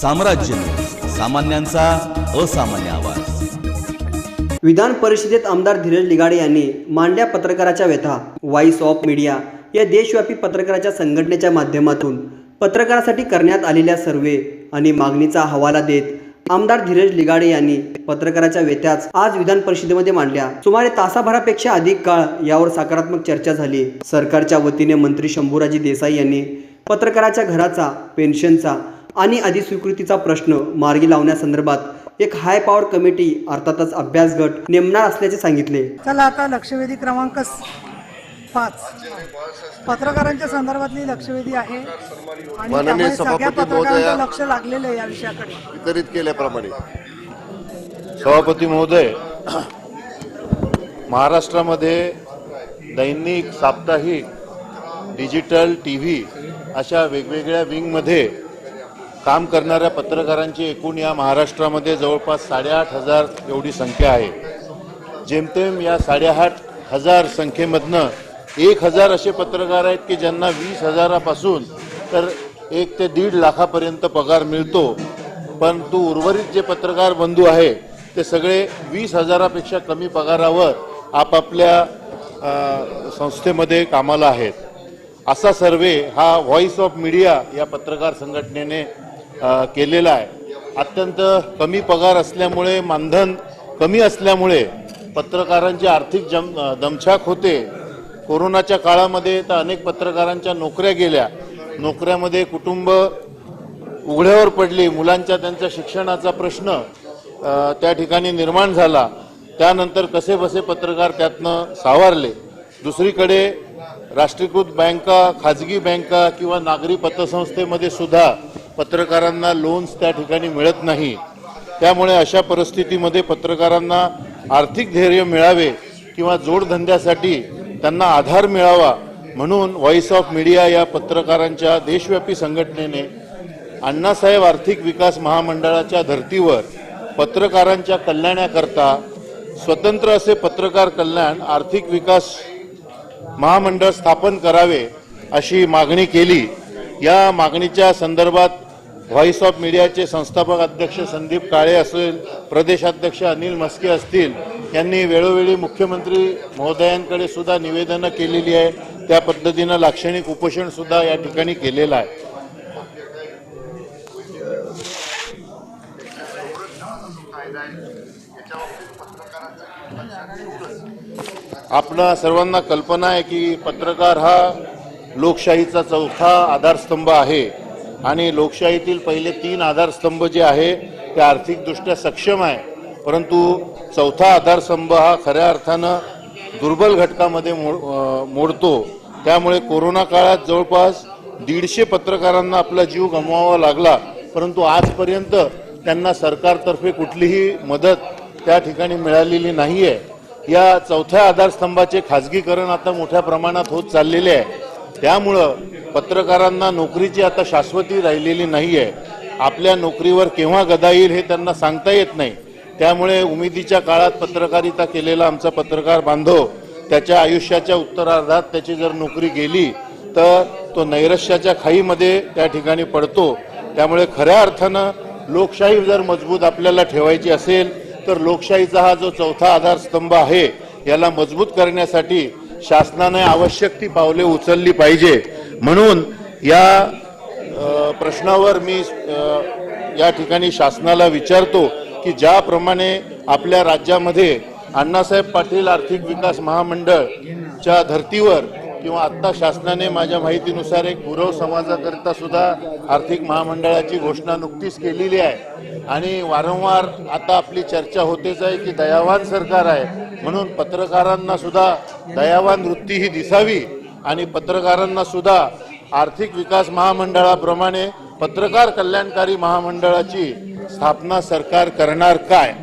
साम्राज्य सामान्यांचा असामान्य आवाज. विधान परिषदेत आमदार धीरज लिगाडे यांनी मांडल्या पत्रकाराच्या व्यथा व्हॉइस ऑफ मीडिया या देशव्यापी पत्रकाराच्या संघटनेच्या माध्यमातून पत्रकारासाठी करण्यात आलेल्या सर्वे आणि मागणीचा हवाला देत आमदार धीरज लिगाडे यांनी पत्रकाराच्या व्यथ्याच आज विधान परिषदेमध्ये मांडल्या. सुमारे तासाभरापेक्षा अधिक काळ यावर सकारात्मक चर्चा झाली. सरकारच्या वतीने मंत्री शंभूराजी देसाई यांनी पत्रकाराच्या घराचा पेन्शनचा आणि अधिस्वीकृतीचा प्रश्न मार्गी लावण्यासंदर्भात एक हाय पॉवर कमिटी अर्थातच अभ्यास गट नेमणार असल्याचे सांगितले. चला आता लक्षवेधी क्रमांक पाच. पत्रकारांच्या संदर्भातली लक्षवेधी आहे. आणि त्यामुळे सगळ्या पत्रकारांचं. लक्ष लागलेलं आहे या विषयाकडे. वितरित केल्याप्रमाणे. सभापती महोदय महाराष्ट्रामध्ये दैनिक साप्ताहिक डिजिटल टी व्ही अशा वेगवेगळ्या विंगमध्ये काम करणाऱ्या पत्रकारांची एकूण या महाराष्ट्रामध्ये जवळपास साडेआठ हजार एवढी संख्या आहे. जेमतेम या साडेआठ हजार संख्येमधनं एक हजार असे पत्रकार आहेत की ज्यांना वीस हजारापासून तर एक ते दीड लाखापर्यंत पगार मिळतो. परंतु उर्वरित जे पत्रकार बंधू आहे ते सगळे वीस हजारापेक्षा कमी पगारावर आपापल्या संस्थेमध्ये कामाला आहेत. असा सर्वे हा व्हॉइस ऑफ मीडिया या पत्रकार संघटनेने केलेला आहे. अत्यंत कमी पगार असल्यामुळे मानधन कमी असल्यामुळे पत्रकारांची आर्थिक जम दमछाक होते. कोरोनाच्या काळामध्ये तर अनेक पत्रकारांच्या नोकऱ्या गेल्या. नोकऱ्यामध्ये कुटुंब उघड्यावर पडली. मुलांच्या त्यांच्या शिक्षणाचा प्रश्न त्या ठिकाणी निर्माण झाला. त्यानंतर कसे बसे पत्रकार त्यातनं सावरले. दुसरीकडे राष्ट्रीयकृत बँका खाजगी बँका किंवा नागरी पतसंस्थेमध्ये सुद्धा पत्रकारांना लोन्स त्या ठिकाणी मिळत नाही. त्यामुळे अशा परिस्थितीमध्ये पत्रकारांना आर्थिक धैर्य मिळावे किंवा जोडधंद्यासाठी त्यांना आधार मिळावा म्हणून व्हॉइस ऑफ मीडिया या पत्रकारांच्या देशव्यापी संघटनेने अण्णासाहेब आर्थिक विकास महामंडळाच्या धर्तीवर पत्रकारांच्या कल्याणाकरता स्वतंत्र असे पत्रकार कल्याण आर्थिक विकास महामंडळ स्थापन करावे अशी मागणी केली. या मागणीच्या संदर्भात व्हॉइस ऑफ मीडियाचे संस्थापक अध्यक्ष संदीप काळे असेल प्रदेशाध्यक्ष अनिल मस्के असतील यांनी वेळोवेळी मुख्यमंत्री महोदयांकडे सुद्धा निवेदनं केलेली आहे. त्या पद्धतीनं लाक्षणिक उपोषण सुद्धा या ठिकाणी केलेलं आहे. आपणा सर्वांना कल्पना आहे की पत्रकार हा लोकशाहीचा चौथा आधारस्तंभ आहे. आणि लोकशाहीतील पहिले तीन आधारस्तंभ जे आहे ते आर्थिकदृष्ट्या सक्षम आहे. परंतु चौथा आधारस्तंभ हा खऱ्या अर्थानं दुर्बल घटकामध्ये मोडतो. त्यामुळे कोरोना काळात जवळपास दीडशे पत्रकारांना आपला जीव गमवावा लागला. परंतु आजपर्यंत त्यांना सरकारतर्फे कुठलीही मदत त्या ठिकाणी मिळालेली नाही आहे या चौथ्या आधारस्तंभाचे खाजगीकरण आता मोठ्या प्रमाणात होत चाललेले आहे. त्यामुळं पत्रकारांना नोकरीची आता शाश्वती राहिलेली नाही आहे आपल्या नोकरीवर केव्हा गदा येईल हे त्यांना सांगता येत नाही. त्यामुळे उमेदीच्या काळात पत्रकारिता केलेला आमचा पत्रकार बांधव त्याच्या आयुष्याच्या उत्तरार्धात त्याची जर नोकरी गेली तर तो नैराश्याच्या खाईमध्ये त्या ठिकाणी पडतो. त्यामुळे खऱ्या अर्थानं लोकशाही जर मजबूत आपल्याला ठेवायची असेल तर लोकशाहीचा हा जो चौथा आधारस्तंभ आहे याला मजबूत करण्यासाठी शासनाने आवश्यक ती पावले उचलली पाहिजे. म्हणून या प्रश्नावर मी या ठिकाणी शासनाला विचारतो की ज्याप्रमाणे आपल्या राज्यामध्ये अण्णासाहेब पाटील आर्थिक विकास महामंडळच्या धर्तीवर किंवा आत्ता शासनाने माझ्या माहितीनुसार एक गुरव समाजाकरिता सुद्धा आर्थिक महामंडळाची घोषणा नुकतीच केलेली आहे. आणि वारंवार आता आपली चर्चा होतेच आहे की दयावान सरकार आहे. म्हणून पत्रकारांना सुद्धा दयावान वृत्ती ही दिसावी आणि पत्रकारांना सुद्धा आर्थिक विकास महामंडळाप्रमाणे पत्रकार कल्याणकारी महामंडळाची स्थापना सरकार करणार काय?